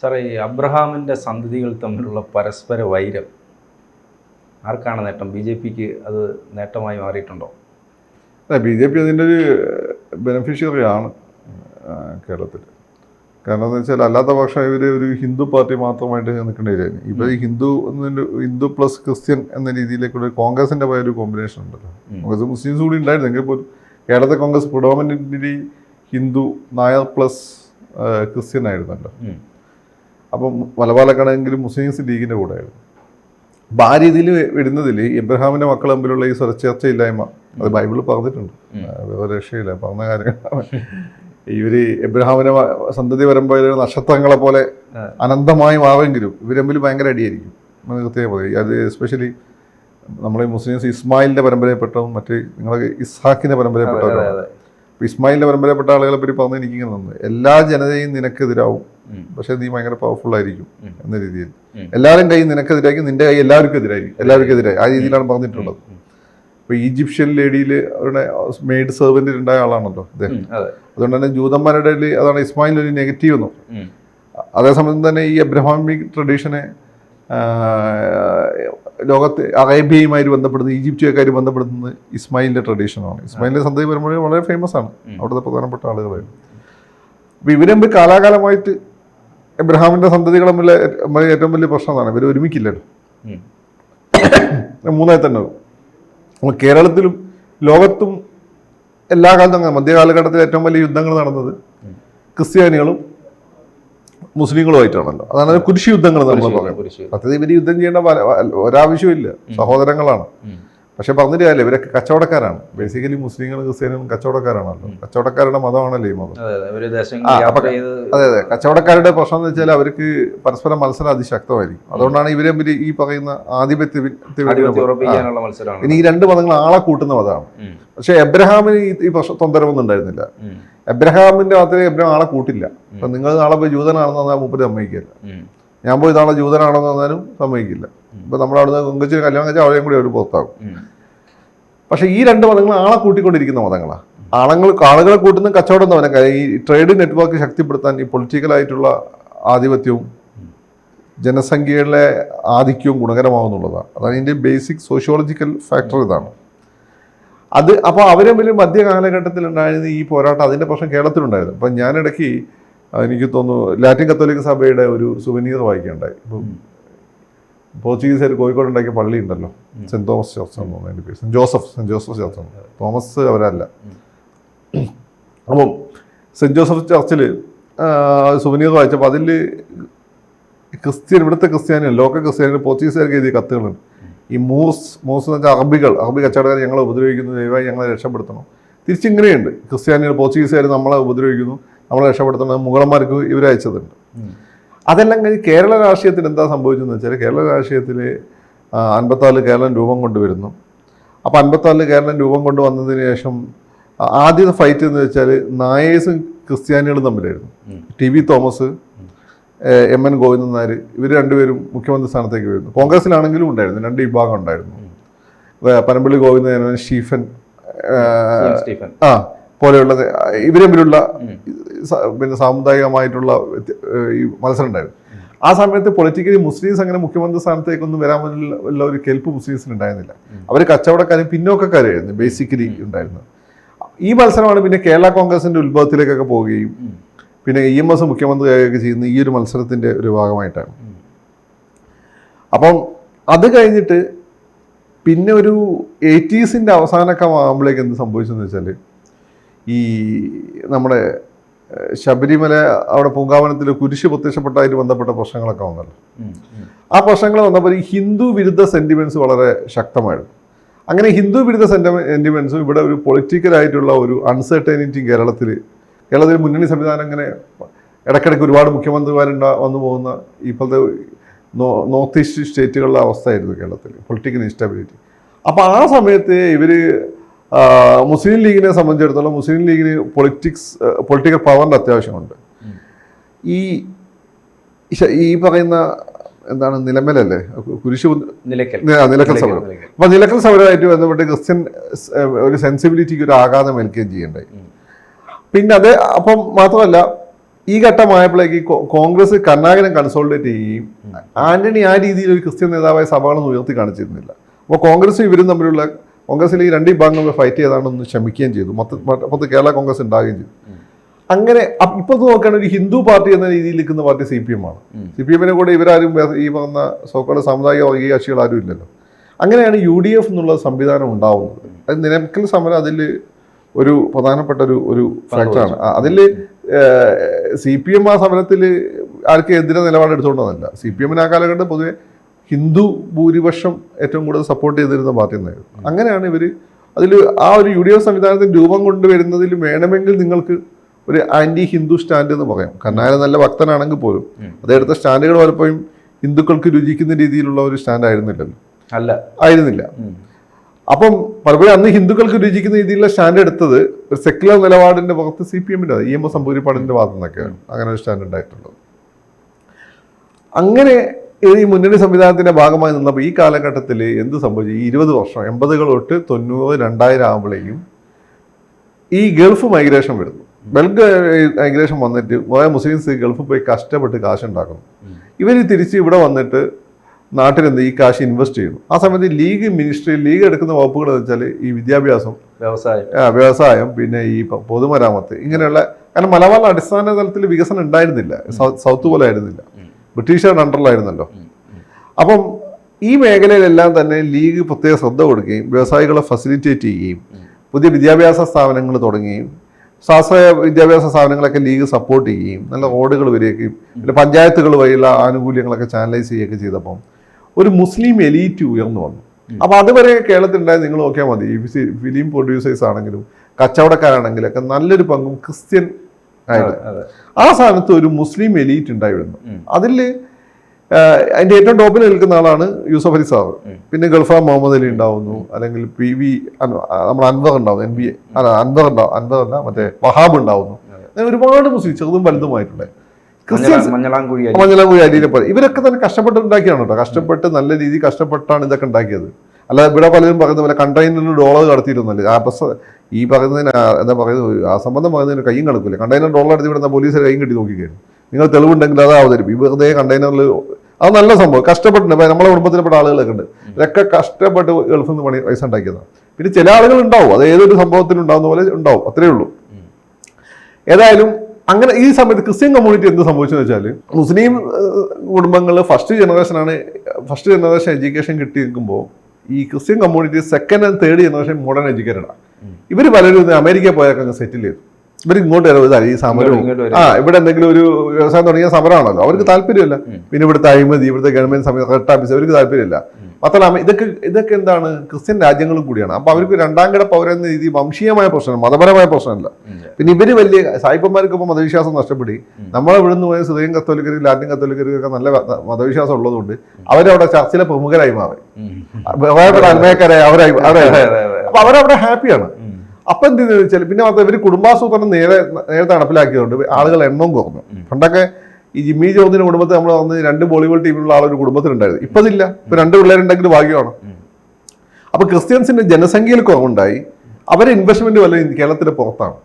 സാറേ ഈ അബ്രഹാമിന്റെ സന്തതികൾ തമ്മിലുള്ള പരസ്പര വൈരം ആർക്കാണ് നേട്ടം? ബി ജെ പിക്ക് അത് നേട്ടമായി മാറിയിട്ടുണ്ടോ? അല്ല ബി ജെ പി അതിന്റെ ഒരു ബെനിഫിഷ്യറിയാണ് കേരളത്തിൽ. കാരണം എന്ന് വെച്ചാൽ അല്ലാത്ത പക്ഷം ഇവർ ഒരു ഹിന്ദു പാർട്ടി മാത്രമായിട്ട് നിൽക്കേണ്ടി വരുമായിരുന്നു ഇപ്പോൾ ഈ ഹിന്ദു എന്നൊരു ഹിന്ദു പ്ലസ് ക്രിസ്ത്യൻ എന്ന രീതിയിലേക്കുള്ള കോൺഗ്രസിന്റെ പോയ ഒരു കോമ്പിനേഷൻ ഉണ്ടല്ലോ. കോൺഗ്രസ് മുസ്ലിംസ് കൂടി ഉണ്ടായിരുന്നു. എങ്കിൽ പോലും കേരളത്തെ Congress predominant Hindu Nair plus Christian ആയിരുന്നല്ലോ. അപ്പം മലബാലക്കാണെങ്കിലും മുസ്ലിംസ് ലീഗിന്റെ കൂടെ ആയിരുന്നു അപ്പം ആ രീതിയിൽ വരുന്നതിൽ എബ്രഹാമിന്റെ മക്കൾ തമ്മിലുള്ള ഈ സ്വരച്ചേർച്ചയില്ലായ്മ അത് ബൈബിളിൽ പറഞ്ഞിട്ടുണ്ട്. വേറെ രക്ഷയില്ല പറഞ്ഞ കാര്യങ്ങളാണ്. ഇവർ എബ്രഹാമിനെ സന്തതി വരുമ്പോൾ നക്ഷത്രങ്ങളെ പോലെ അനന്തമായി വാവെങ്കിലും ഇവർ തമ്മിൽ ഭയങ്കര അടിയായിരിക്കും. കൃത്യമായി പറയും. അത് എസ്പെഷ്യലി നമ്മളെ മുസ്ലിംസ് ഇസ്മായിലിന്റെ പരമ്പരയിൽപ്പെട്ടതും മറ്റ് നിങ്ങളെ ഇസ്ഹാക്കിന്റെ പരമ്പരയെപ്പെട്ടതും പരമ്പരയിൽപ്പെട്ടവരും ഇസ്മായിലിന്റെ പരമ്പരപ്പെട്ട ആളുകളെ പറ്റി പറഞ്ഞ് എനിക്കിങ്ങനെ തന്നു എല്ലാ ജനതയും നിനക്കെതിരാവും. പക്ഷെ നീ ഭയങ്കര പവർഫുൾ ആയിരിക്കും എന്ന രീതിയിൽ. എല്ലാവരും കൈ നിനക്കെതിരായിരിക്കും നിന്റെ കൈ എല്ലാവർക്കും എതിരായിരിക്കും. എല്ലാവർക്കും എതിരായി ആ രീതിയിലാണ് പറഞ്ഞിട്ടുള്ളത്. ഇപ്പോൾ ഈജിപ്ഷ്യൻ ലേഡിയിൽ അവരുടെ മെയ്ഡ് സെർവന്റിൽ ഉണ്ടായ ആളാണല്ലോ അദ്ദേഹം അതെ. അതുകൊണ്ട് തന്നെ ജൂതന്മാരുടെ അതാണ് ഇസ്മായിൽ ഒരു നെഗറ്റീവ് എന്നും. അതേസമയം തന്നെ ഈ അബ്രഹാമിക് ട്രഡീഷനെ ലോകത്ത് അറേബ്യയുമായി ബന്ധപ്പെടുന്നത് ഈജിപ്തുകാർ ബന്ധപ്പെടുന്നത് ഇസ്മായിലിന്റെ ട്രഡീഷനാണ്. ഇസ്മായിലിന്റെ സന്ധി പരമ്പര വളരെ ഫേമസ് ആണ്. അവിടുത്തെ പ്രധാനപ്പെട്ട ആളുകളായിരുന്നു അപ്പോൾ തമ്മിൽ കാലാകാലമായിട്ട് എബ്രഹാമിന്റെ സന്തതികൾ തമ്മിൽ ഏറ്റവും വലിയ പ്രശ്നമാണ്. അതാണ് ഇവർ ഒരുമിക്കില്ലല്ലോ. മൂന്നായി തന്നെ കേരളത്തിലും ലോകത്തും എല്ലാ കാലത്തും മധ്യകാലഘട്ടത്തിൽ ഏറ്റവും വലിയ യുദ്ധങ്ങൾ നടന്നത് ക്രിസ്ത്യാനികളും മുസ്ലിങ്ങളുമായിട്ടാണല്ലോ. അതാണ് കുരിശി യുദ്ധങ്ങൾ നമ്മൾ പറയുന്നത്. ഇവർ സത്യത്തിൽ ഇവർ യുദ്ധം ചെയ്യേണ്ട ഒരാവശ്യമില്ല സഹോദരങ്ങളാണ്. പക്ഷെ പറഞ്ഞിട്ട് കാര്യമില്ല. ഇവരൊക്കെ കച്ചവടക്കാരാണ്. ബേസിക്കലി മുസ്ലിങ്ങളും ക്രിസ്ത്യാനികളും കച്ചവടക്കാരാണല്ലോ. കച്ചവടക്കാരുടെ മതമാണല്ലോ ഈ മതം. അതെ അതെ. കച്ചവടക്കാരുടെ പ്രശ്നം എന്ന് വെച്ചാൽ അവർക്ക് പരസ്പരം മത്സരം അതിശക്തമായിരിക്കും. അതുകൊണ്ടാണ് ഇവരെ ഈ പറയുന്ന ആധിപത്യ ഇനി ഈ രണ്ട് മതങ്ങൾ ആളെ കൂട്ടുന്ന മതമാണ്. പക്ഷെ എബ്രഹാമിന് ഈ- പ്രശ്നം തൊന്തരവൊന്നും ഉണ്ടായിരുന്നില്ല. എബ്രഹാമിന്റെ മാത്രമേ എബ്രഹാം ആളെ കൂട്ടില്ല. അപ്പൊ നിങ്ങൾ നാളെ പോയി ജൂതനാണെന്ന് പറഞ്ഞാൽ മൂപ്പര് സമ്മതിക്കില്ല. ഞാൻ പോയി നാളെ ജൂതനാണെന്ന് പറഞ്ഞാലും സമ്മതിക്കില്ല. ഇപ്പൊ നമ്മൾ അവിടുന്ന് കൊങ്കച്ചിന് കല്യാണം കഴിച്ചാൽ അവരെയും കൂടി അവർ പുറത്താകും. പക്ഷേ ഈ രണ്ട് മതങ്ങൾ ആളെ കൂട്ടിക്കൊണ്ടിരിക്കുന്ന മതങ്ങളാണ് ആളുകൾ ആളുകളെ കൂട്ടുന്ന കച്ചവടം എന്ന് പറഞ്ഞാൽ ഈ ട്രേഡ് നെറ്റ്വർക്ക് ശക്തിപ്പെടുത്താൻ ഈ പൊളിറ്റിക്കലായിട്ടുള്ള ആധിപത്യവും ജനസംഖ്യയിലെ ആധിക്യവും ഗുണകരമാവുന്നുള്ളതാണ്. അതാണ് ഇതിന്റെ ബേസിക് സോഷ്യോളജിക്കൽ ഫാക്ടർ ഇതാണ്. അത് അപ്പോൾ അവരെ തമ്മിൽ മധ്യ കാലഘട്ടത്തിൽ ഉണ്ടായിരുന്ന ഈ പോരാട്ടം അതിന്റെ പ്രശ്നം കേരളത്തിലുണ്ടായിരുന്നു. അപ്പം ഞാനിടയ്ക്ക് എനിക്ക് തോന്നുന്നു ലാറ്റിൻ കത്തോലിക്ക സഭയുടെ ഒരു സുവനീർ വായിക്കുകയുണ്ടായി ഇപ്പം പോർച്ചുഗീസുകാർ കോഴിക്കോട് ഉണ്ടാക്കിയ പള്ളി ഉണ്ടല്ലോ. സെന്റ് തോമസ് ചർച്ച് എന്ന് തോന്നുന്നു അതിന്റെ പേര്. Saint Joseph Saint Joseph church Thomas അവരല്ല. അപ്പം സെന്റ് ജോസഫ് ചർച്ചിൽ സുവനീർ വായിച്ചപ്പോൾ അതിൽ ക്രിസ്ത്യൻ ഇവിടുത്തെ ക്രിസ്ത്യാനികൾ ലോക്കൽ ക്രിസ്ത്യാനികൾ പോർച്ചുഗീസുകാർക്ക് എഴുതിയ കത്തുകളുണ്ട് ഈ മൂസ് മൂസ് എന്ന് വെച്ചാൽ അറബികൾ അറബി കച്ചവടക്കാർ ഞങ്ങളെ ഉപദ്രവിക്കുന്നു ദയവായി ഞങ്ങളെ രക്ഷപ്പെടുത്തണം. തിരിച്ചിങ്ങനെയുണ്ട്. ക്രിസ്ത്യാനികൾ പോർച്ചുഗീസുകാർ നമ്മളെ ഉപദ്രവിക്കുന്നു നമ്മളെ രക്ഷപ്പെടുത്തണം മുഗളന്മാർക്ക് ഇവരയച്ചതുണ്ട് അതെല്ലാം കഴിഞ്ഞ് കേരള രാഷ്ട്രീയത്തിൽ എന്താ സംഭവിച്ചതെന്ന് വെച്ചാൽ കേരള രാഷ്ട്രീയത്തിൽ അൻപത്താറിൽ കേരളം രൂപം കൊണ്ടുവരുന്നു. അപ്പോൾ അൻപത്താറിൽ കേരളം രൂപം കൊണ്ടുവന്നതിന് ശേഷം ആദ്യത്തെ ഫൈറ്റ് എന്ന് വെച്ചാൽ നായേഴ്സും ക്രിസ്ത്യാനികളും തമ്മിലായിരുന്നു. T V Thomas M N Govindan Nair ഇവർ രണ്ടുപേരും മുഖ്യമന്ത്രി സ്ഥാനത്തേക്ക് വരുന്നു. കോൺഗ്രസിലാണെങ്കിലും ഉണ്ടായിരുന്നു രണ്ട് വിഭാഗം ഉണ്ടായിരുന്നു. പനമ്പള്ളി ഗോവിന്ദൻ സ്റ്റീഫൻ ആ പോലെയുള്ള ഇവർ തമ്മിലുള്ള പിന്നെ സാമുദായികമായിട്ടുള്ള ഈ മത്സരം ഉണ്ടായിരുന്നു. ആ സമയത്ത് പൊളിറ്റിക്കലി മുസ്ലിംസ് അങ്ങനെ മുഖ്യമന്ത്രി സ്ഥാനത്തേക്കൊന്നും വരാൻ ഉള്ള ഒരു കെൽപ്പ് മുസ്ലിംസിന് ഉണ്ടായിരുന്നില്ല. അവർ കച്ചവടക്കാരും പിന്നോക്കക്കാരായിരുന്നു ബേസിക്കലി ഉണ്ടായിരുന്നത്. ഈ മത്സരമാണ് പിന്നെ കേരള കോൺഗ്രസിന്റെ ഉത്ഭവത്തിലേക്കൊക്കെ പോവുകയും. പിന്നെ ഇ എം എസ് മുഖ്യമന്ത്രിയാകുകയൊക്കെ ചെയ്യുന്ന ഈ ഒരു മത്സരത്തിന്റെ ഒരു ഭാഗമായിട്ടാണ്. അപ്പം അത് കഴിഞ്ഞിട്ട് പിന്നെ ഒരു എയ്റ്റീസിന്റെ അവസാനമൊക്കെ ആകുമ്പോഴേക്ക് എന്ത് സംഭവിച്ചെന്ന് വെച്ചാൽ ഈ നമ്മുടെ ശബരിമല അവിടെ പൂങ്കാവനത്തിൽ കുരിശ് പ്രത്യക്ഷപ്പെട്ടതായിട്ട് ബന്ധപ്പെട്ട പ്രശ്നങ്ങളൊക്കെ വന്നല്ലോ. ആ പ്രശ്നങ്ങൾ വന്നപ്പോൾ ഈ ഹിന്ദു വിരുദ്ധ സെന്റിമെന്റ്സ് വളരെ ശക്തമായിരുന്നു അങ്ങനെ ഹിന്ദു വിരുദ്ധ സെന്റിമെന്റ്സും ഇവിടെ ഒരു പൊളിറ്റിക്കലായിട്ടുള്ള ഒരു അൺസർട്ടനിറ്റി കേരളത്തിൽ കേരളത്തിൽ മുന്നണി സംവിധാനം ഇങ്ങനെ ഇടയ്ക്കിടയ്ക്ക് ഒരുപാട് മുഖ്യമന്ത്രിമാരുണ്ടാ വന്നു പോകുന്ന ഇപ്പോഴത്തെ നോർത്ത് ഈസ്റ്റ് സ്റ്റേറ്റുകളുടെ അവസ്ഥയായിരുന്നു കേരളത്തിൽ പൊളിറ്റിക്കൽ ഇൻസ്റ്റാബിലിറ്റി. അപ്പോൾ ആ സമയത്ത് ഇവർ മുസ്ലിം ലീഗിനെ സംബന്ധിച്ചിടത്തോളം മുസ്ലിം ലീഗിന് പൊളിറ്റിക്സ് പൊളിറ്റിക്കൽ പവറിന്റെ അത്യാവശ്യമുണ്ട്. ഈ ഈ പറയുന്ന എന്താണ് നിലമേലല്ലേ? കുരിശു നിലക്കൽ നിലക്കൽ സമരം. അപ്പം നിലക്കൽ സമരമായിട്ട് ബന്ധപ്പെട്ട് ക്രിസ്ത്യൻ ഒരു സെൻസിബിലിറ്റിക്ക് ഒരു ആഘാതം ഏൽക്കുകയും ചെയ്യണ്ടായി. പിന്നെ അത് അപ്പം മാത്രമല്ല ഈ ഘട്ടമായപ്പോഴേക്ക് കോൺഗ്രസ് കർണാകരൻ കൺസോളിഡേറ്റ് ചെയ്യുകയും ആന്റണി ആ രീതിയിൽ ഒരു ക്രിസ്ത്യൻ നേതാവായ സഭകളൊന്നും ഉയർത്തി കാണിച്ചിരുന്നില്ല. അപ്പോൾ കോൺഗ്രസ് ഇവരും തമ്മിലുള്ള കോൺഗ്രസിൽ ഈ രണ്ട് വിഭാഗങ്ങൾ ഫൈറ്റ് ചെയ്താണെന്ന് ക്ഷമിക്കുകയും ചെയ്തു. മൊത്തം മൊത്തം കേരള കോൺഗ്രസ് ഉണ്ടാവുകയും ചെയ്തു. അങ്ങനെ ഇപ്പോൾ ഇപ്പൊ നോക്കുകയാണെങ്കിൽ ഒരു ഹിന്ദു പാർട്ടി എന്ന രീതിയിൽ നിൽക്കുന്ന പാർട്ടി സി പി എം ആണ് സി പി എമ്മിനെ കൂടെ ഇവരാരും ഈ വന്ന സോക്കാട് സാമുദായിക വർഗീയ കക്ഷികൾ ആരും ഇല്ലല്ലോ. അങ്ങനെയാണ് യു ഡി എഫ് എന്നുള്ള സംവിധാനം ഉണ്ടാവുന്നത്. അത് നിലനിൽക്കൽ സമരം അതിൽ ഒരു പ്രധാനപ്പെട്ട ഒരു ഒരു ഫാക്ടറാണ് അതിൽ സി പി എം ആ സമരത്തിൽ ആർക്കും എതിരെ നിലപാട് എടുത്തുകൊണ്ടതല്ല സി പി എമ്മിന് ആ കാലഘട്ടം പൊതുവെ ഹിന്ദു ഭൂരിപക്ഷം ഏറ്റവും കൂടുതൽ സപ്പോർട്ട് ചെയ്തിരുന്ന പാർട്ടി എന്നായിരുന്നു. അങ്ങനെയാണ് ഇവർ അതിൽ ആ ഒരു യു ഡി എഫ് സംവിധാനത്തിന് രൂപം കൊണ്ടുവരുന്നതിൽ വേണമെങ്കിൽ നിങ്ങൾക്ക് ഒരു ആന്റി ഹിന്ദു സ്റ്റാൻഡ് എന്ന് പറയാം. കർണാടക നല്ല ഭക്തനാണെങ്കിൽ പോലും അതെടുത്ത അദ്ദേഹത്തെ സ്റ്റാൻഡുകൾ പലപ്പോഴും ഹിന്ദുക്കൾക്ക് രുചിക്കുന്ന രീതിയിലുള്ള ഒരു സ്റ്റാൻഡ് ആയിരുന്നില്ലല്ലോ. അല്ല. ആയിരുന്നില്ല. അപ്പം പലപ്പോഴും അന്ന് ഹിന്ദുക്കൾക്ക് രുചിക്കുന്ന രീതിയിലുള്ള സ്റ്റാൻഡ് എടുത്തത് ഒരു സെക്യുലർ നിലപാടിന്റെ ഭാഗത്ത് സി പി എമ്മിന്റെ ഇ എം എസ് സമ്പൂരിപ്പാടിന്റെ ഭാഗത്തു നിന്നൊക്കെയാണ്. അങ്ങനെ ഒരു സ്റ്റാൻഡ് ഉണ്ടായിട്ടുള്ളത്. അങ്ങനെ ഈ മുന്നണി സംവിധാനത്തിന്റെ ഭാഗമായി നിന്നപ്പോൾ ഈ കാലഘട്ടത്തിൽ എന്ത് സംഭവിച്ചു? ഈ ഇരുപത് വർഷം എൺപതുകൾ തൊട്ട് തൊണ്ണൂറ് രണ്ടായിരം ആകുമ്പോഴേക്കും ഈ ഗൾഫ് മൈഗ്രേഷൻ വരുന്നു. ബൾക്ക് മൈഗ്രേഷൻ വന്നിട്ട് കുറേ മുസ്ലിംസ് ഗൾഫ് പോയി കഷ്ടപ്പെട്ട് കാശുണ്ടാക്കുന്നു. ഇവർ തിരിച്ച് ഇവിടെ വന്നിട്ട് നാട്ടിൽ എന്ത് ഈ കാശ് ഇൻവെസ്റ്റ് ചെയ്യുന്നു. ആ സമയത്ത് ലീഗ് മിനിസ്ട്രി ലീഗ് എടുക്കുന്ന വകുപ്പുകൾ എന്ന് വെച്ചാൽ ഈ വിദ്യാഭ്യാസം വ്യവസായം. വ്യവസായം പിന്നെ ഈ പൊതുമരാമത്ത് ഇങ്ങനെയുള്ള കാരണം മലബാറിൽ അടിസ്ഥാന തലത്തിൽ വികസനം ഉണ്ടായിരുന്നില്ല. സൗത്ത് പോലെ ആയിരുന്നില്ല. ബ്രിട്ടീഷുകാരുടെ അണ്ടറിലായിരുന്നല്ലോ. അപ്പം ഈ മേഖലയിലെല്ലാം തന്നെ ലീഗ് പ്രത്യേക ശ്രദ്ധ കൊടുക്കുകയും വ്യവസായികളെ ഫെസിലിറ്റേറ്റ് ചെയ്യുകയും പുതിയ വിദ്യാഭ്യാസ സ്ഥാപനങ്ങൾ തുടങ്ങുകയും സ്വാശ്രയ വിദ്യാഭ്യാസ സ്ഥാപനങ്ങളൊക്കെ ലീഗ് സപ്പോർട്ട് ചെയ്യുകയും നല്ല റോഡുകൾ വരികയും പിന്നെ പഞ്ചായത്തുകൾ വഴിയുള്ള ആനുകൂല്യങ്ങളൊക്കെ ചാനലൈസ് ചെയ്യുകയൊക്കെ ചെയ്തപ്പം ഒരു മുസ്ലിം എലീറ്റ് ഉയർന്നു വന്നു. അപ്പോൾ അതുവരെ കേരളത്തിലുണ്ടായ നിങ്ങൾ നോക്കിയാൽ മതി. ഫിലിം പ്രൊഡ്യൂസേഴ്സ് ആണെങ്കിലും കച്ചവടക്കാരാണെങ്കിലും ഒക്കെ നല്ലൊരു പങ്കും ക്രിസ്ത്യൻ ആയിരുന്നു ആ സ്ഥാനത്ത് ഒരു മുസ്ലിം എലീറ്റ് ഉണ്ടായിരുന്നു. അതിൽ അതിന്റെ ഏറ്റവും ടോപ്പിൽ നിൽക്കുന്ന ആളാണ് യൂസഫ് അലി സാറ്. പിന്നെ ഗൾഫ മുഹമ്മദ് അലി ഉണ്ടാവുന്നു. അല്ലെങ്കിൽ പി വി നമ്മൾ അൻവർ ഉണ്ടാവുന്നു എൻ ബി അല്ല അൻവർ ഉണ്ടാവും അൻവർ അല്ല മറ്റേ വഹാബ് ഉണ്ടാവുന്നു. അങ്ങനെ ഒരുപാട് മുസ്ലിം ചെറുതും വലുതുമായിട്ടുള്ള ക്രിസ്ത്യൻസ് മഞ്ഞളാ- മഞ്ഞളാംകുഴി മഞ്ഞളാംകുഴി അരിയിലെ പോലെ ഇവരൊക്കെ തന്നെ കഷ്ടപ്പെട്ട് ഉണ്ടാക്കിയാണ് കേട്ടോ. കഷ്ടപ്പെട്ട് നല്ല രീതിയിൽ കഷ്ടപ്പെട്ടാണ് ഇതൊക്കെ ഉണ്ടാക്കിയത്. അല്ല ഇവിടെ പലരും പറയുന്ന പോലെ കണ്ടെയ്നറിന് ഡോളർ കടത്തിയിരുന്നല്ലേ? ആ ബസ് ഈ പറയുന്നതിന് എന്താ പറയുന്നത്? ആ സംബന്ധം പറയുന്നതിന് കൈയും കണക്കില്ല കണ്ടെയ്നർ ഡോളർ എടുത്ത് ഇവിടെ പോലീസ് കൈയും കിട്ടി നോക്കിക്കഴിഞ്ഞു. നിങ്ങൾ തെളിവുണ്ടെങ്കിൽ അത് അവതരിപ്പിക്കും. ഈ വെറുതെ കണ്ടെയ്നറിൽ അത് നല്ല സംഭവം. കഷ്ടപ്പെട്ടുണ്ട് നമ്മളെ കുടുംബത്തിൽപ്പെട്ട ആളുകളൊക്കെ ഉണ്ട്. ഇതൊക്കെ കഷ്ടപ്പെട്ട് ഗൾഫിൽ നിന്ന് പണി പൈസ ഉണ്ടാക്കിയതാണ് പിന്നെ ചില ആളുകൾ ഉണ്ടാവും. അത് ഏതൊരു സംഭവത്തിൽ ഉണ്ടാകുന്ന പോലെ ഉണ്ടാവും. അത്രയേ ഉള്ളൂ. ഏതായാലും അങ്ങനെ ഈ സമയത്ത് ക്രിസ്ത്യൻ കമ്മ്യൂണിറ്റി എന്ത് സംഭവിച്ചെന്ന് വെച്ചാൽ മുസ്ലിം കുടുംബങ്ങൾ ഫസ്റ്റ് ജനറേഷനാണ് ഫസ്റ്റ് ജനറേഷൻ എഡ്യൂക്കേഷൻ കിട്ടി നിൽക്കുമ്പോൾ ഈ Christian community second and third generation modern എഡ്യൂക്കേറ്റഡാണ് ഇവർ പലരും അമേരിക്ക പോയൊക്കെ അങ്ങ് സെറ്റിൽ ചെയ്തു. ഇവർ ഇങ്ങോട്ട് വരും ഈ സമരവും ആ ഇവിടെ എന്തെങ്കിലും ഒരു വ്യവസായം തുടങ്ങിയ സമരമാണല്ലോ. അവർക്ക് താല്പര്യമില്ല. പിന്നെ ഇവിടുത്തെ അഴിമതി ഇവിടുത്തെ ഗവൺമെന്റ് സമയത്ത് റെഡ് ഓഫീസ് അവർക്ക് താല്പര്യമില്ല. മാത്രമല്ല ഇതൊക്കെ ഇതൊക്കെ എന്താണ്? ക്രിസ്ത്യൻ രാജ്യങ്ങളും കൂടിയാണ്. അപ്പൊ അവർക്ക് രണ്ടാം കിട പൗരെന്ന രീതി വംശീയമായ പ്രശ്നം മതപരമായ പ്രശ്നമല്ല. പിന്നെ ഇവർ വലിയ സായിപ്പന്മാർക്കൊപ്പം മതവിശ്വാസം നഷ്ടപ്പെടി. നമ്മളെ ഇവിടുന്ന് പോയ സിറിയൻ കത്തോലിക്കരി ലാറ്റിൻ ഒക്കെ നല്ല മതവിശ്വാസം ഉള്ളതുകൊണ്ട് അവരവിടെ ചർച്ചിലെ പ്രമുഖരായി മാറി. അന്മയക്കാരായി അവരായി അവരായി. അപ്പൊ അവരവിടെ ഹാപ്പിയാണ്. അപ്പൊ എന്ത് ചെയ്തെന്ന് വെച്ചാൽ പിന്നെ മാത്രം ഇവർ കുടുംബാസൂത്രണം നേരെ നേരത്തെ നടപ്പിലാക്കിയതുകൊണ്ട് ആളുകൾ എണ്ണം കുറഞ്ഞു. പണ്ടൊക്കെ ഈ ജിമ്മി ജോർജിന്റെ കുടുംബത്തിൽ നമ്മൾ വന്ന് രണ്ട് ബോളിവുഡ് ടീമിലുള്ള ആൾ ഒരു കുടുംബത്തിലുണ്ടായിരുന്നു ഇപ്പൊ അതില്ല ഇപ്പൊ രണ്ട് പിള്ളേരുണ്ടെങ്കിൽ ഭാഗ്യമാണ്. അപ്പൊ ക്രിസ്ത്യൻസിന്റെ ജനസംഖ്യയിൽ കുറവുണ്ടായി അവരെ ഇൻവെസ്റ്റ്മെന്റ് വല്ല കേരളത്തിന്റെ പുറത്താണ്.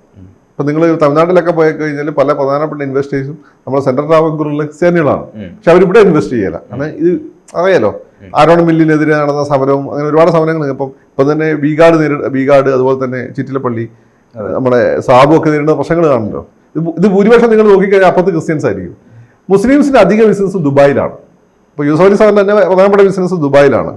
ഇപ്പൊ നിങ്ങൾ തമിഴ്നാട്ടിലൊക്കെ പോയി കഴിഞ്ഞാൽ പല പ്രധാനപ്പെട്ട ഇൻവെസ്റ്റേഴ്സും നമ്മുടെ സെൻട്രൽ ട്രാവൻകൂറിലെ ക്രിസ്ത്യാനികളാണ്. പക്ഷെ അവരിവിടെ ഇൻവെസ്റ്റ് ചെയ്യല കാരണം ഇത് അറിയാലോ? ആരോൺ ആരോണം മില്ലിനെതിരെ നടന്ന സമരവും അങ്ങനെ ഒരുപാട് സമരങ്ങൾ. ഇപ്പം ഇപ്പം തന്നെ ബീഗാട് നേരിട ബീഗാട് അതുപോലെ തന്നെ ചിറ്റിലപ്പള്ളി നമ്മുടെ സാബു ഒക്കെ നേരിടുന്ന പ്രശ്നങ്ങൾ കാണുമല്ലോ ഇത് ഭൂരിപക്ഷം നിങ്ങൾ നോക്കിക്കഴിഞ്ഞാൽ അപ്പുറത്ത് ക്രിസ്ത്യൻസ് ആയിരിക്കും. മുസ്ലിംസിന്റെ അധിക ബിസിനസ് ദുബായിലാണ്. ഇപ്പോൾ യൂസഫ് അലി സാറിന്റെ തന്നെ പ്രധാനപ്പെട്ട ബിസിനസ് ദുബായിലാണ്.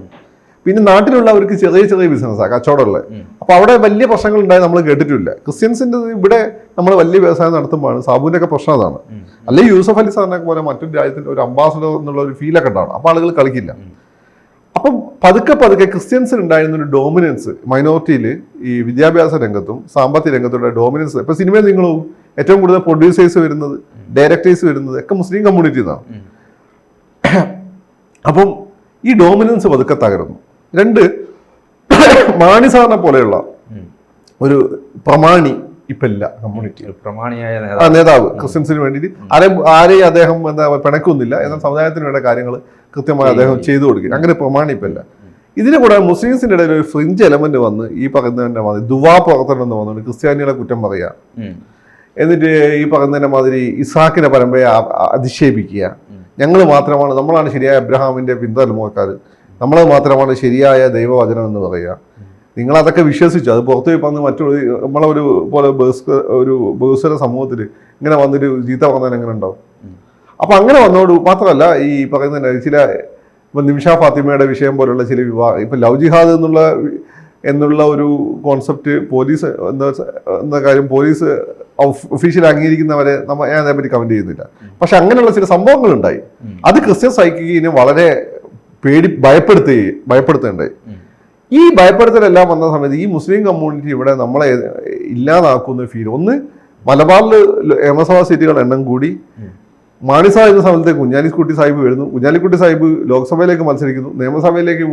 പിന്നെ നാട്ടിലുള്ളവർക്ക് ചെറിയ ചെറിയ ബിസിനസ്സാണ് കച്ചവടമുള്ളത് ഉം. അപ്പൊ അവിടെ വലിയ പ്രശ്നങ്ങൾ ഉണ്ടായി നമ്മൾ കേട്ടിട്ടില്ല. ക്രിസ്ത്യൻസിന്റെ ഇവിടെ നമ്മൾ വലിയ വ്യവസായം നടത്തുമ്പോഴാണ് സാബുവിന്റെ ഒക്കെ പ്രശ്നം അതാണ്. അല്ലെ അല്ലെങ്കിൽ യൂസഫ് അലി സാറിനെ പോലെ മറ്റൊരു രാജ്യത്തിൽ ഒരു അംബാസഡർ എന്നുള്ള ഒരു ഫീലൊക്കെ ഉണ്ടാവണം. അപ്പൊ ആളുകൾ കളിക്കില്ല. അപ്പൊ പതുക്കെ പതുക്കെ ക്രിസ്ത്യൻസിന് ഉണ്ടായിരുന്ന ഒരു ഡോമിനൻസ് മൈനോറിറ്റിയിൽ ഈ വിദ്യാഭ്യാസ രംഗത്തും സാമ്പത്തിക രംഗത്തുള്ള ഡോമിനൻസ് ഇപ്പൊ സിനിമയിൽ നിങ്ങൾ ഏറ്റവും കൂടുതൽ പ്രൊഡ്യൂസേഴ്സ് വരുന്നത് ഡയറക്ടേഴ്സ് വരുന്നത് ഒക്കെ മുസ്ലിം കമ്മ്യൂണിറ്റി നിന്നാണ് അപ്പം ഈ ഡോമിനൻസ് പതുക്കെ തകരുന്നു. രണ്ട് മാണി സാറിനെ പോലെയുള്ള ഒരു പ്രമാണി ഇപ്പൊ ഇല്ല കമ്മ്യൂണിറ്റി പ്രമാണിയായ നേതാവ്. ക്രിസ്ത്യൻസിന് വേണ്ടിയിട്ട്. ആരെയും ആരെയും അദ്ദേഹം എന്താ പിണക്കൊന്നുമില്ല എന്നാൽ സമുദായത്തിന് വേണ്ട കാര്യങ്ങൾ കൃത്യമായി അദ്ദേഹം ചെയ്തു കൊടുക്കും. അങ്ങനെ പ്രമാണി ഇപ്പൊ ഇല്ല. ഇതിന് കൂടെ മുസ്ലിംസിന്റെ ഇടയിൽ ഒരു ഫ്രിഞ്ച് എലമെന്റ് വന്ന് ഈ പറയുന്നതിന്റെ മാതിരി ദുവാ പ്രവർത്തനം എന്ന് വന്നുകൊണ്ട് ക്രിസ്ത്യാനികളെ കുറ്റം പറയുക. എന്നിട്ട് ഈ പറയുന്നതിന്റെ മാതിരി ഇസാക്കിന്റെ പരമ്പരയെ അധിക്ഷേപിക്കുക. ഞങ്ങൾ മാത്രമാണ് നമ്മളാണ് ശരിയായ അബ്രഹാമിന്റെ പിന്തലമുറക്കാർ നമ്മൾ മാത്രമാണ് ശരിയായ ദൈവവചനം എന്ന് പറയുക. നിങ്ങൾ അതൊക്കെ വിശ്വസിച്ചു. അത് പുറത്തു പോയി വന്ന് മറ്റൊരു നമ്മളെ ഒരു പോലെ ഒരു ബഹുസ്വര സമൂഹത്തിൽ ഇങ്ങനെ വന്നിട്ട് ചീത്ത പറഞ്ഞാൽ എങ്ങനെ ഉണ്ടാവും? അപ്പം അങ്ങനെ വന്നോട് മാത്രമല്ല ഈ പറയുന്ന ചില ഇപ്പം നിമിഷ ഫാത്തിമയുടെ വിഷയം പോലുള്ള ചില വിവാഹം ഇപ്പം ലവ് ജിഹാദ് എന്നുള്ള എന്നുള്ള ഒരു കോൺസെപ്റ്റ് പോലീസ് എന്ന കാര്യം പോലീസ് ഒഫീഷ്യൽ അംഗീകരിക്കുന്നവരെ നമ്മൾ ഞാൻ അതേപറ്റി കമന്റ് ചെയ്യുന്നില്ല. പക്ഷെ അങ്ങനെയുള്ള ചില സംഭവങ്ങൾ ഉണ്ടായി അത് ക്രിസ്ത്യൻ സൈക്കിന് വളരെ പേടി ഭയപ്പെടുത്തുകയും ഭയപ്പെടുത്തേണ്ടായി ഈ ഭയപ്പെടുത്തലെല്ലാം വന്ന സമയത്ത് ഈ മുസ്ലിം കമ്മ്യൂണിറ്റി ഇവിടെ നമ്മളെ ഇല്ലാതാക്കുന്ന ഫീൽ ഒന്ന് മലബാറിൽ നിയമസഭാ സീറ്റുകൾ എണ്ണം കൂടി. മാണിസ എന്ന സ്ഥലത്തെ കുഞ്ഞാലിക്കുട്ടി സാഹിബ് വരുന്നു. കുഞ്ഞാലിക്കുട്ടി സാഹിബ് ലോക്സഭയിലേക്ക് മത്സരിക്കുന്നു. നിയമസഭയിലേക്ക്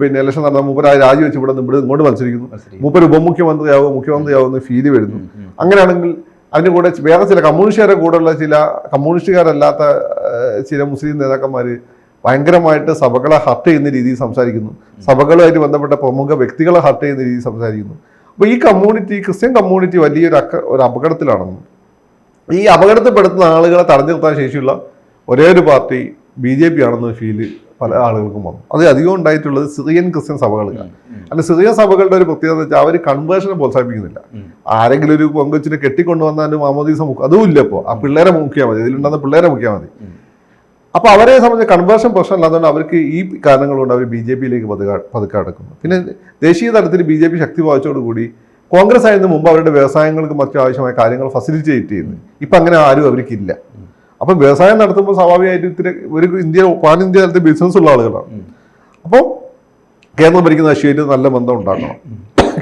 പിന്നെ ഇലക്ഷൻ നടന്ന മൂപ്പരായി രാജിവെച്ച് ഇവിടെ നിന്ന് ഇവിടെ ഇങ്ങോട്ട് മത്സരിക്കുന്നു. മൂപ്പർ ഉപമുഖ്യമന്ത്രിയാവും മുഖ്യമന്ത്രിയാവുന്ന ഫീൽ വരുന്നു. അങ്ങനെയാണെങ്കിൽ അതിന്റെ കൂടെ വേറെ ചില കമ്മ്യൂണിസ്റ്റുകാരുടെ കൂടെയുള്ള ചില കമ്മ്യൂണിസ്റ്റുകാരല്ലാത്ത ചില മുസ്ലിം നേതാക്കന്മാർ ഭയങ്കരമായിട്ട് സഭകളെ ഹർട്ട് ചെയ്യുന്ന രീതിയിൽ സംസാരിക്കുന്നു. സഭകളുമായിട്ട് ബന്ധപ്പെട്ട പ്രമുഖ വ്യക്തികളെ ഹർട്ട് ചെയ്യുന്ന രീതിയിൽ സംസാരിക്കുന്നു. അപ്പോൾ ഈ കമ്മ്യൂണിറ്റി ക്രിസ്ത്യൻ കമ്മ്യൂണിറ്റി വലിയൊരു അക്ക ഒരു അപകടത്തിലാണെന്ന്. ഈ അപകടത്തിൽപ്പെടുത്തുന്ന ആളുകളെ തടഞ്ഞു നിർത്താൻ ശേഷിയുള്ള ഒരേ ഒരു പാർട്ടി ബി ജെ പി ആണെന്ന് ഫീൽ പല ആളുകൾക്കും വന്നു. അത് അധികം ഉണ്ടായിട്ടുള്ളത് സിറിയൻ ക്രിസ്ത്യൻ സഭകളിലാണ് അല്ല സിറിയൻ സഭകളുടെ ഒരു പ്രത്യേകത എന്ന് വെച്ചാൽ അവർ കൺവേർഷനെ പ്രോത്സാഹിപ്പിക്കുന്നില്ല. ആരെങ്കിലും ഒരു പൊങ്കച്ചിനെ കെട്ടിക്കൊണ്ടുവന്നാലും മാമോദീസ മുക്കും അതും ഇല്ല ഇപ്പോൾ ആ പിള്ളേരെ മുക്കിയാൽ മതി. ഇതിലുണ്ടാകുന്ന പിള്ളേരെ മുക്കിയാൽ മതി. അപ്പോൾ അവരെ സംബന്ധിച്ച് കൺവേർഷൻ പ്രശ്നം ഇല്ലാത്തതുകൊണ്ട് അവർക്ക് ഈ കാരണങ്ങൾ കൊണ്ട് അവർ ബി ജെ പിയിലേക്ക് പതുക്കെ പതുക്കെ അടക്കുന്നു. പിന്നെ ദേശീയ തലത്തിൽ ബി ജെ പി ശക്തി കൂടി കോൺഗ്രസ് ആയതിനു മുമ്പ് അവരുടെ വ്യവസായങ്ങൾക്ക് മറ്റു ആവശ്യമായ കാര്യങ്ങൾ ഫെസിലിറ്റേറ്റ് ചെയ്യുന്നു ഇപ്പം അങ്ങനെ ആരും അവർക്കില്ല. അപ്പം വ്യവസായം നടത്തുമ്പോൾ സ്വാഭാവികമായിട്ട് ഇത്തിരി ഒരു ഇന്ത്യ പാൻ ഇന്ത്യ തലത്തിൽ ബിസിനസ് ഉള്ള ആളുകളാണ്. അപ്പോൾ കേരളം ഭരിക്കുന്ന കക്ഷിയായിട്ട് നല്ല ബന്ധം ഉണ്ടാക്കണം.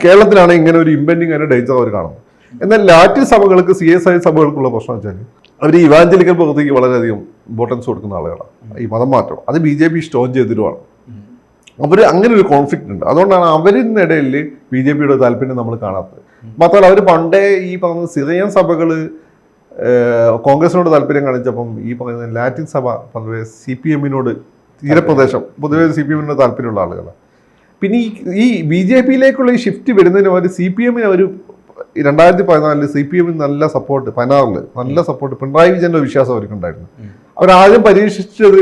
കേരളത്തിലാണ് ഇങ്ങനെ ഒരു ഇമ്പെൻഡിങ് അതിന്റെ ഡേഞ്ചർ അവർ കാണുന്നത് എന്നാൽ ലാറ്റിൻ സഭകൾക്ക് സി എസ് ഐ സഭകൾക്കുള്ള പ്രശ്നം വെച്ചാൽ അവർ ഇവാഞ്ചലിക്കൽ പ്രവൃത്തിക്ക് വളരെയധികം ഇമ്പോർട്ടൻസ് കൊടുക്കുന്ന ആളുകളാണ്. ഈ മതം മാറ്റം അത് ബി ജെ പി സ്റ്റോൺ ചെയ്തിരുവാണ് അവർ അങ്ങനെ ഒരു കോൺഫ്ലിക്റ്റ് ഉണ്ട്. അതുകൊണ്ടാണ് അവരിനിടയിൽ ബി ജെ പിയുടെ താല്പര്യം നമ്മൾ കാണാത്തത്. മാത്രമല്ല അവർ പണ്ടേ ഈ പറഞ്ഞ സിറിയൻ സഭകൾ കോൺഗ്രസിനോട് താല്പര്യം കാണിച്ചപ്പം ഈ പറയുന്ന ലാറ്റിൻ സഭ പൊതുവെ സി പി എമ്മിനോട് തീരപ്രദേശം പൊതുവെ സി പി എമ്മിനോട് താല്പര്യമുള്ള ആളുകളാണ്. പിന്നെ ഈ ഈ ബി ജെ പിയിലേക്കുള്ള ഈ ഷിഫ്റ്റ് വരുന്നതിന് അവർ സി പി എമ്മിന് അവർ രണ്ടായിരത്തി പതിനാലിൽ സി പി എമ്മിന് നല്ല സപ്പോർട്ട് പതിനാറിൽ നല്ല സപ്പോർട്ട് പിണറായി വിജയന്റെ വിശ്വാസം അവർക്കുണ്ടായിരുന്നു. അവരാദ്യം പരീക്ഷിച്ചത്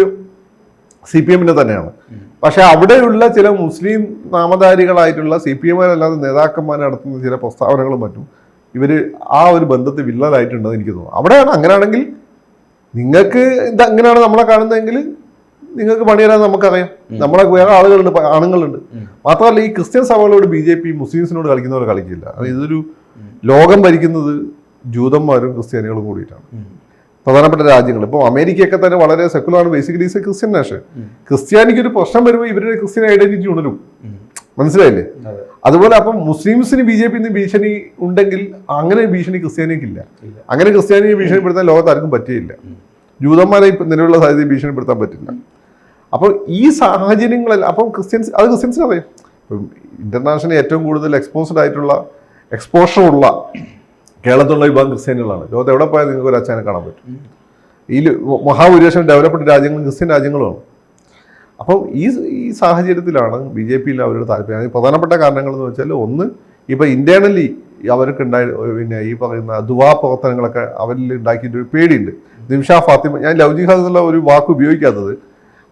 സി പി എമ്മിനെ തന്നെയാണ്. പക്ഷെ അവിടെയുള്ള ചില മുസ്ലിം നാമധാരികളായിട്ടുള്ള സി പി എമ്മിനല്ലാത്ത നേതാക്കന്മാർ നടത്തുന്ന ചില പ്രസ്താവനകളും മറ്റും ഇവർ ആ ഒരു ബന്ധത്തിൽ വിള്ളലായിട്ടുണ്ടെന്ന് എനിക്ക് തോന്നുന്നു. അവിടെയാണ് അങ്ങനെയാണെങ്കിൽ നിങ്ങൾക്ക് ഇത് അങ്ങനെയാണ് നമ്മളെ കാണുന്നതെങ്കിൽ നിങ്ങൾക്ക് പണി തരാൻ നമുക്കറിയാം നമ്മളെ വേറെ ആളുകളുണ്ട് ആണുങ്ങളുണ്ട്. മാത്രമല്ല ഈ ക്രിസ്ത്യൻ സഭകളോട് ബി ജെ പി മുസ്ലിംസിനോട് കളിക്കുന്നവർ കളിക്കില്ല. അത് ഇതൊരു ലോകം ഭരിക്കുന്നത് ജൂതന്മാരും ക്രിസ്ത്യാനികളും കൂടിയിട്ടാണ്. പ്രധാനപ്പെട്ട രാജ്യങ്ങൾ. ഇപ്പോൾ അമേരിക്കയൊക്കെ തന്നെ വളരെ സെക്കുലറാണ് basically is a Christian nation ക്രിസ്ത്യാനിക്ക് ഒരു പ്രശ്നം വരുമ്പോൾ ഇവരുടെ ക്രിസ്ത്യൻ ഐഡന്റിറ്റി ഉണരും. മനസ്സിലായില്ലേ? അതുപോലെ അപ്പം മുസ്ലിംസിന് ബി ജെ പി ഭീഷണി ഉണ്ടെങ്കിൽ അങ്ങനെ ഭീഷണി ക്രിസ്ത്യാനിക്കില്ല. ഇല്ല. അങ്ങനെ ക്രിസ്ത്യാനിയെ ഭീഷണിപ്പെടുത്താൻ ലോകത്ത് ആർക്കും പറ്റിയില്ല. ജൂതന്മാരെ ഇപ്പം നിലവിലുള്ള സാഹചര്യം ഭീഷണിപ്പെടുത്താൻ പറ്റില്ല. അപ്പോൾ ഈ സാഹചര്യങ്ങളിൽ അപ്പം ക്രിസ്ത്യൻസ് അത് ക്രിസ്ത്യൻസിന് അറിയാം ഇപ്പം ഇന്റർനാഷണൽ ഏറ്റവും കൂടുതൽ എക്സ്പോസ്ഡ് ആയിട്ടുള്ള എക്സ്പോഷർ ഉള്ള കേരളത്തിലുള്ള വിഭാഗം ക്രിസ്ത്യാനികളാണ്. ലോകത്ത് എവിടെ പോയാൽ നിങ്ങൾക്ക് ഒരു അച്ഛനെ കാണാൻ പറ്റും. ഈ മഹാപുരേഷൻ മഹാഭൂരിപക്ഷം ഡെവലപ്ഡ് രാജ്യങ്ങളും ക്രിസ്ത്യൻ രാജ്യങ്ങളുമാണ്. അപ്പം ഈ ഈ സാഹചര്യത്തിലാണ് ബി ജെ പിയിൽ അവരുടെ താല്പര്യം. അതിന് പ്രധാനപ്പെട്ട കാരണങ്ങൾ എന്ന് വെച്ചാൽ ഒന്ന് ഇപ്പം ഇന്റേർണലി അവർക്ക് ഉണ്ടായ പിന്നെ ഈ പറയുന്ന ദുവാ പ്രവർത്തനങ്ങളൊക്കെ അവരിൽ ഉണ്ടാക്കിയിട്ട് ഒരു പേടിയുണ്ട്. നിമിഷ ഫാത്തിമ ഞാൻ ലവ് ജിഹാദ് എന്നുള്ള ഒരു വാക്ക് ഉപയോഗിക്കാത്തത്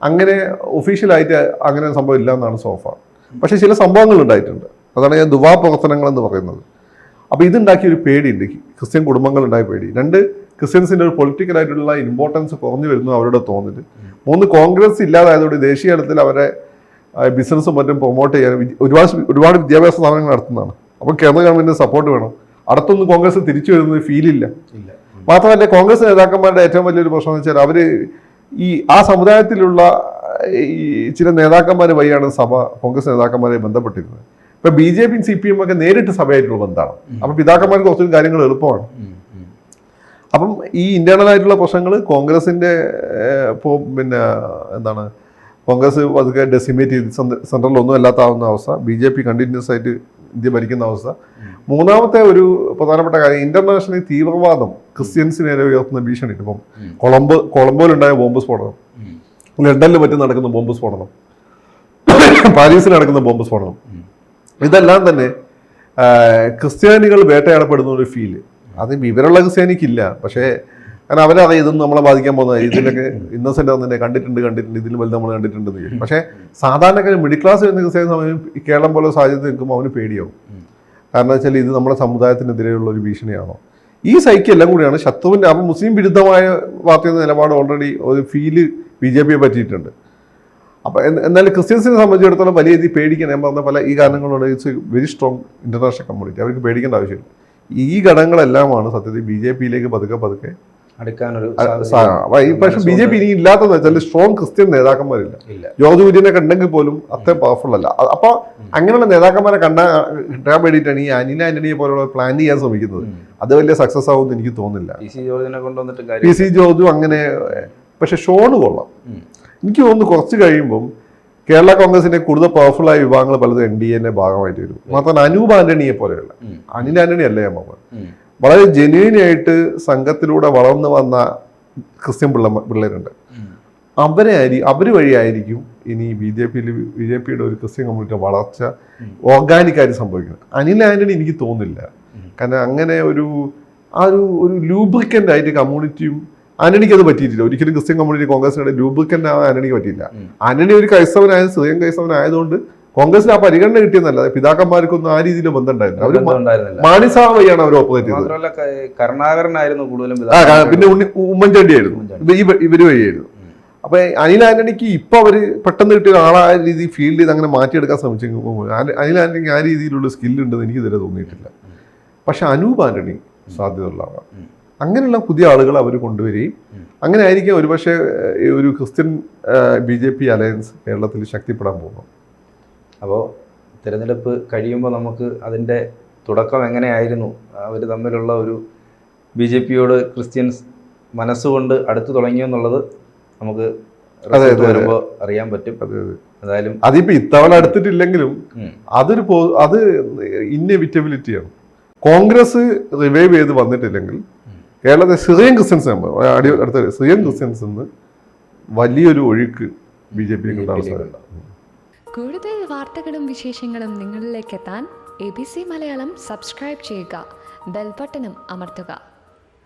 അങ്ങനെ ഒഫീഷ്യലായിട്ട് അങ്ങനെ സംഭവം ഇല്ല എന്നാണ് സോഫ. പക്ഷേ ചില സംഭവങ്ങൾ ഉണ്ടായിട്ടുണ്ട്. അതാണ് ഞാൻ ദുവാ പ്രവർത്തനങ്ങൾ എന്ന് പറയുന്നത്. അപ്പോൾ ഇതുണ്ടാക്കിയ ഒരു പേടിയുണ്ട്. ക്രിസ്ത്യൻ കുടുംബങ്ങളുണ്ടായ പേടി. രണ്ട് ക്രിസ്ത്യൻസിന്റെ ഒരു പൊളിറ്റിക്കലായിട്ടുള്ള ഇമ്പോർട്ടൻസ് കുറഞ്ഞു വരുന്നു അവരുടെ തോന്നൽ മൂന്ന് കോൺഗ്രസ് ഇല്ലാതായതോടെ ദേശീയ തലത്തിൽ അവരെ ബിസിനസ്സും മറ്റും പ്രൊമോട്ട് ചെയ്യാൻ ഒരുപാട് ഒരുപാട് വിദ്യാഭ്യാസ സ്ഥാപനങ്ങൾ നടത്തുന്നതാണ്. അപ്പോൾ കേന്ദ്ര ഗവൺമെന്റ് സപ്പോർട്ട് വേണം. അടുത്തൊന്നും കോൺഗ്രസ് തിരിച്ചു വരുന്നത് ഫീലില്ല മാത്രമല്ല കോൺഗ്രസ് നേതാക്കന്മാരുടെ ഏറ്റവും വലിയൊരു പ്രശ്നം എന്ന് വെച്ചാൽ അവർ ഈ ആ സമുദായത്തിലുള്ള ഈ ചില നേതാക്കന്മാർ വഴിയാണ് സഭ കോൺഗ്രസ് നേതാക്കന്മാരെ ബന്ധപ്പെട്ടിരുന്നത്. ഇപ്പൊ ബി ജെ പിയും സി പി എം ഒക്കെ നേരിട്ട് സഭയായിട്ടുള്ള ബന്ധമാണ് അപ്പൊ പിതാക്കന്മാർക്ക് കുറച്ചും കാര്യങ്ങൾ എളുപ്പമാണ്. അപ്പം ഈ ഇന്റേണൽ ആയിട്ടുള്ള പ്രശ്നങ്ങൾ കോൺഗ്രസിന്റെ പിന്നെ എന്താണ് കോൺഗ്രസ് പതുക്കെ ഡെസിമേറ്റ് ചെയ്ത് സെൻട്രലിൽ ഒന്നും അല്ലാത്താവുന്ന അവസ്ഥ ബി ജെ പി കണ്ടിന്യൂസ് ആയിട്ട് ഇന്ത്യ ഭരിക്കുന്ന അവസ്ഥ. മൂന്നാമത്തെ ഒരു പ്രധാനപ്പെട്ട കാര്യം ഇന്റർനാഷണൽ തീവ്രവാദം ക്രിസ്ത്യൻസിന് നേരെ ഉയർത്തുന്ന ഭീഷണി ഇപ്പം കൊളംബ് കൊളംബോ കൊളംബോയിലുണ്ടായ ബോംബ് സ്ഫോടനം. ലണ്ടനിൽ മറ്റും നടക്കുന്ന ബോംബ് സ്ഫോടനം. പാരീസിൽ നടക്കുന്ന ബോംബ് സ്ഫോടനം. ഇതെല്ലാം തന്നെ ക്രിസ്ത്യാനികൾ വേട്ടയാടപ്പെടുന്ന ഒരു ഫീൽ അത് വിവരമുള്ള ക്രിസ്ത്യാനിക്കില്ല. പക്ഷേ കാരണം അവരത് ഇതൊന്നും നമ്മളെ ബാധിക്കാൻ പോകുന്നത് ഇതിലൊക്കെ ഇന്നസെന്റ് തന്നെ കണ്ടിട്ടുണ്ട് കണ്ടിട്ടുണ്ട് ഇതിൽ വലുത് നമ്മൾ കണ്ടിട്ടുണ്ട് പക്ഷേ സാധാരണക്കാർ മിഡിൽ ക്ലാസ് വരുന്ന ക്രിസ്ത്യാനി സമയം കേരളം പോലെ സാഹചര്യത്തിൽ നിൽക്കുമ്പോൾ അവന് പേടിയാവും. കാരണം വെച്ചാൽ ഇത് നമ്മുടെ സമുദായത്തിനെതിരെയുള്ള ഒരു ഭീഷണിയാണോ? ഈ സൈക്കിൾ എല്ലാം കൂടിയാണ് ശത്രുവിന്റെ അപ്പം മുസ്ലിം വിരുദ്ധമായ പാർട്ടി നിലപാട് ഓൾറെഡി ഒരു ഫീൽ ബി ജെ പിയെ പറ്റിയിട്ടുണ്ട്. അപ്പോൾ എന്നാലും ക്രിസ്ത്യൻസിനെ സംബന്ധിച്ചിടത്തോളം വലിയ രീതിയിൽ പേടിക്കാൻ ഞാൻ പറഞ്ഞ പല ഈ കാരണങ്ങളോട് it's very strong international community അവർക്ക് പേടിക്കേണ്ട ആവശ്യമില്ല. ഈ ഘടകങ്ങളെല്ലാമാണ് സത്യത്തിൽ ബി ജെ പിയിലേക്ക് പതുക്കെ പതുക്കെ അടുക്കാനൊരു പക്ഷെ ബി ജെ പി ഇനി ഇല്ലാത്തതെന്ന് വെച്ചാൽ സ്ട്രോങ് ക്രിസ്ത്യൻ നേതാക്കന്മാരില്ല. ജോർജ് കുര്യനൊക്കെ ഉണ്ടെങ്കിൽ പോലും അത്ര പവർഫുൾ അല്ല. അപ്പോൾ അപ്പൊ അങ്ങനെയുള്ള നേതാക്കന്മാരെ കണ്ട കിട്ടാൻ വേണ്ടിയിട്ടാണ് ഈ അനിൽ ആന്റണിയെ പോലുള്ള പ്ലാൻ ചെയ്യാൻ ശ്രമിക്കുന്നത്. അത് വലിയ സക്സസ് ആവുമെന്ന് എനിക്ക് തോന്നുന്നില്ല. പി സി ജോർജിനെ കൊണ്ടുവന്നിട്ട് പി സി ജോർജും അങ്ങനെ പക്ഷെ ഷോണ് കൊള്ളാം. എനിക്ക് തോന്നുന്നു കുറച്ച് കഴിയുമ്പം കേരള കോൺഗ്രസിന്റെ കൂടുതൽ പവർഫുൾ ആയ വിഭാഗങ്ങൾ പലതും എൻ ഡി എന്റെ ഭാഗമായിട്ട് വരും. മാത്രമല്ല അനൂപ് ആന്റണിയെ പോലെയുള്ള. അനിൽ ആന്റണി അല്ല പറഞ്ഞത് വളരെ ജെന്യൂൻ ആയിട്ട് സംഘത്തിലൂടെ വളർന്നു വന്ന ക്രിസ്ത്യൻ പിള്ള പിള്ളേരുണ്ട്. അവരെ ആയി അവർ വഴിയായിരിക്കും ഇനി ബി ജെ പിയിൽ ബി ജെ പിയുടെ ഒരു ക്രിസ്ത്യൻ കമ്മ്യൂണിറ്റി വളർച്ച ഓർഗാനിക്കായിട്ട് ഓർഗാനിക് ആയി സംഭവിക്കുന്നത്. അനിൽ ആന്റണി എനിക്ക് തോന്നില്ല കാരണം അങ്ങനെ ഒരു ആ ഒരു ഒരു ലൂബ്രിക്കന്റ് ആയിട്ട് കമ്മ്യൂണിറ്റിയും ആന്റണിക്ക് അത് പറ്റിയിട്ടില്ല. ഒരിക്കലും ക്രിസ്ത്യൻ കമ്മ്യൂണിറ്റി കോൺഗ്രസിനുടെ ലൂബ്രിക്കന്റ് ആവാൻ ആന്റണിക്ക് പറ്റിയില്ല. ആന്റണി ഒരു ക്രൈസ്തവനായ സ്വയം ക്രൈസ്തവനായതുകൊണ്ട് കോൺഗ്രസിന് ആ പരിഗണന കിട്ടിയെന്നല്ല. പിതാക്കന്മാർക്കൊന്നും ആ രീതിയിൽ ബന്ധമുണ്ടായിരുന്നു അവർ വഴിയാണ് ഓപ്പറേറ്റ് ചെയ്തത്. കരുണാകരനായിരുന്നു കൂടുതലും ആ പിന്നെ ഉണ്ണി ഉമ്മൻചാണ്ടി. ആയിരുന്നു ഇവർ വഴിയായിരുന്നു. അപ്പൊ അനിൽ ആന്റണിക്ക് ഇപ്പൊ അവർ പെട്ടെന്ന് കിട്ടിയ ആളാ ആ രീതി ഫീൽഡ് ചെയ്ത് അങ്ങനെ മാറ്റിയെടുക്കാൻ ശ്രമിച്ചെങ്കിൽ അനിൽ ആന്റണിക്ക് ആ രീതിയിലുള്ള സ്കില്ല് ഉണ്ടെന്ന് എനിക്ക് ഇതുവരെ തോന്നിയിട്ടില്ല. പക്ഷെ അനൂപ് ആന്റണി സാധ്യതയുള്ള ആളാണ്. അങ്ങനെയുള്ള പുതിയ ആളുകൾ അവർ കൊണ്ടുവരികയും അങ്ങനെ ആയിരിക്കും ഒരുപക്ഷെ ഒരു Christian B J P alliance കേരളത്തിൽ ശക്തിപ്പെടാൻ പോകുന്നു അപ്പോൾ തിരഞ്ഞെടുപ്പ് കഴിയുമ്പോൾ നമുക്ക് അതിന്റെ തുടക്കം എങ്ങനെയായിരുന്നു? അവർ തമ്മിലുള്ള ഒരു ബി ജെ പിയോട് ക്രിസ്ത്യൻസ് മനസ്സുകൊണ്ട് അടുത്തു തുടങ്ങിയെന്നുള്ളത് നമുക്ക്. വരുമ്പോൾ അറിയാൻ പറ്റും. എന്തായാലും അതിപ്പോ ഇത്തവണ അടുത്തിട്ടില്ലെങ്കിലും അതൊരു അത് ഇന്നെവിറ്റബിലിറ്റിയാണ് കോൺഗ്രസ് റിവൈവ് ചെയ്ത് വന്നിട്ടില്ലെങ്കിൽ കേരളത്തെ സിറിയൻ ക്രിസ്ത്യൻസ് അടി അടുത്ത സിറിയൻ ക്രിസ്ത്യൻസ് നിന്ന് വലിയൊരു ഒഴുക്ക് ബി ജെ പിയിലേക്ക് ഉണ്ടാവാൻ സാധ്യത കൂടുതൽ വാർത്തകളും വിശേഷങ്ങളും നിങ്ങളിലേക്ക് എത്താൻ A B C Malayalam subscribe ചെയ്യുക. ബെൽബട്ടനും അമർത്തുക.